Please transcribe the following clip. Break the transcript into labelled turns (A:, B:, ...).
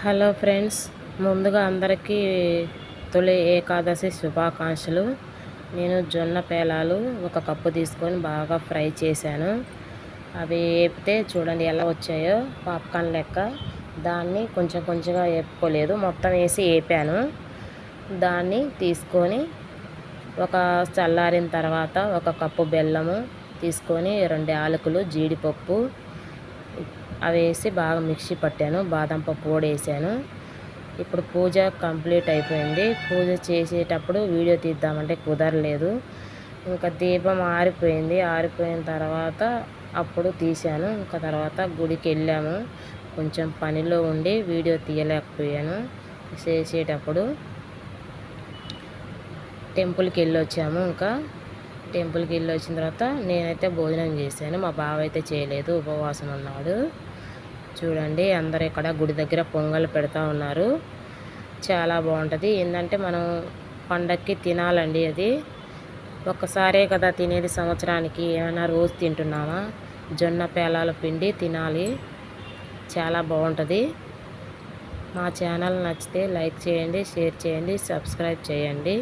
A: Hello friends ముందుగా అందరికీ తొలి ఏకాదశి శుభాకాంక్షలు. నేను జొన్న పేలాలు ఒక కప్పు తీసుకొని బాగా ఫ్రై చేశాను. అవి వేపితే చూడండి ఎలా వచ్చాయో పాప్కార్న్ లెక్క. దాన్ని కొంచెం కొంచెంగా వేపుకోలేదు మొత్తం వేసి వేపాను దాన్ని తీసుకొని ఒక చల్లారిన తర్వాత ఒక కప్పు బెల్లము తీసుకొని రెండు యాలకులు జీడిపప్పు అవి వేసి బాగా మిక్సీ పట్టాను. బాదం పప్పు కూడా వేసాను. ఇప్పుడు పూజ కంప్లీట్ అయిపోయింది. పూజ చేసేటప్పుడు వీడియో తీద్దామంటే కుదరలేదు. ఇంకా దీపం ఆరిపోయింది. ఆరిపోయిన తర్వాత అప్పుడు తీశాను. ఇంకా తర్వాత గుడికి వెళ్ళాము. కొంచెం పనిలో ఉండి వీడియో తీయలేకపోయాను. చేసేటప్పుడు టెంపుల్కి వెళ్ళి వచ్చాము ఇంకా టెంపుల్కి వెళ్ళి వచ్చిన తర్వాత నేనైతే భోజనం చేశాను. మా బావ అయితే చేయలేదు ఉపవాసం ఉన్నాడు. చూడండి అందరు ఇక్కడ గుడి దగ్గర పొంగల్ పెడతా ఉన్నారు. చాలా బాగుంటుంది. ఏంటంటే మనం పండక్కి తినాలండి అది. ఒక్కసారే కదా తినేది సంవత్సరానికి. ఏమైనా రోజు తింటున్నామా? జొన్న పేలాల పిండి తినాలి. చాలా బాగుంటుంది. మా ఛానల్ నచ్చితే లైక్ చేయండి షేర్ చేయండి సబ్స్క్రైబ్ చేయండి.